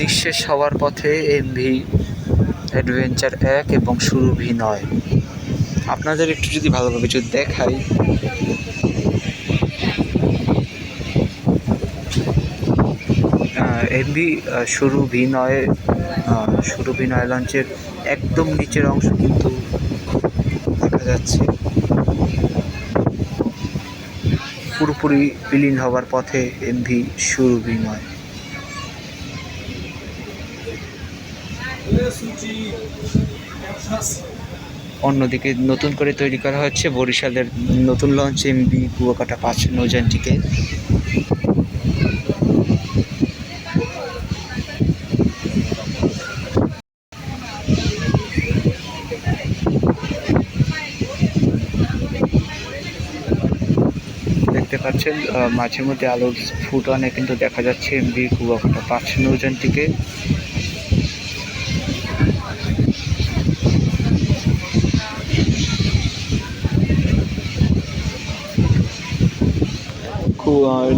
নিঃশেষ হওয়ার পথে এমভি অ্যাডভেঞ্চার এক এবং শুরু ভি নয়। আপনাদের একটু যদি ভালোভাবে যদি দেখাই। এমভি শুরু ভি নয় শুরু ভি নয় লঞ্চের একদম নিচের অংশ কিন্তু দেখা যাচ্ছে। পুরোপুরি বিলীন হওয়ার পথে এমভি শুরু ভি নয়। অন্যদিকে নতুন করে তৈরি করা হচ্ছে বরিশালের নতুন লঞ্চ এমবি কুয়াকাটা পাঁচ নৌযানটিকে। দেখতে পাচ্ছেন মাঝে মধ্যে আলোর ফুটনে কিন্তু দেখা যাচ্ছে এমবি কুয়াকাটা পাঁচ নৌযানটিকে।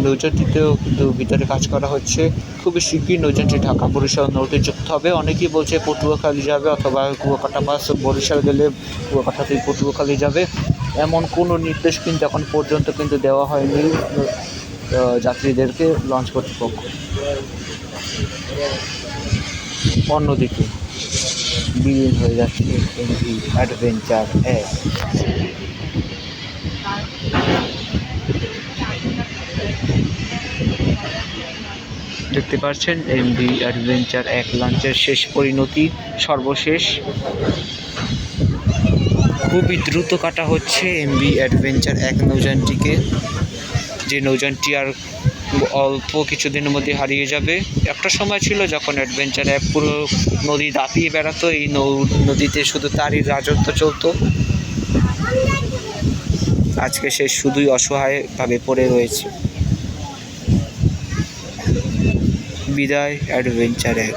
নৌযানটিতেও কিন্তু ভিতরে কাজ করা হচ্ছে। খুবই শীঘ্রই নৌযানটি ঢাকা, বরিশাল নৌটে যুক্ত হবে। অনেকেই বলছে পটুয়াখালী যাবে অথবা কুয়াকাটা বাস বরিশাল গেলে কুয়াকাটা থেকে পটুয়াখালী যাবে। এমন কোনো নির্দেশ কিন্তু এখন পর্যন্ত কিন্তু দেওয়া হয়নি যাত্রীদেরকে লঞ্চ কর্তৃপক্ষ। অন্যদিকে বিলীন হয়ে যাচ্ছে এমভি অ্যাডভেঞ্চার এক দেখতে পাচ্ছেন এমভি অ্যাডভেঞ্চার এক লঞ্চের শেষ পরিণতি, সর্বশেষ। খুবই দ্রুত কাটা হচ্ছে এমভি অ্যাডভেঞ্চার এক নৌযানটিকে। যে নৌযানটি আর অল্প কিছুদিনের মধ্যে হারিয়ে যাবে। একটা সময় ছিল যখন অ্যাডভেঞ্চার এক পুরো নদী দাপিয়ে বেড়াতো, এই নৌ নদীতে শুধু তারই রাজত্ব চলতো। আজকে সে শুধুই অসহায়ভাবে পড়ে রয়েছে। বিদায় অ্যাডভেঞ্চার এক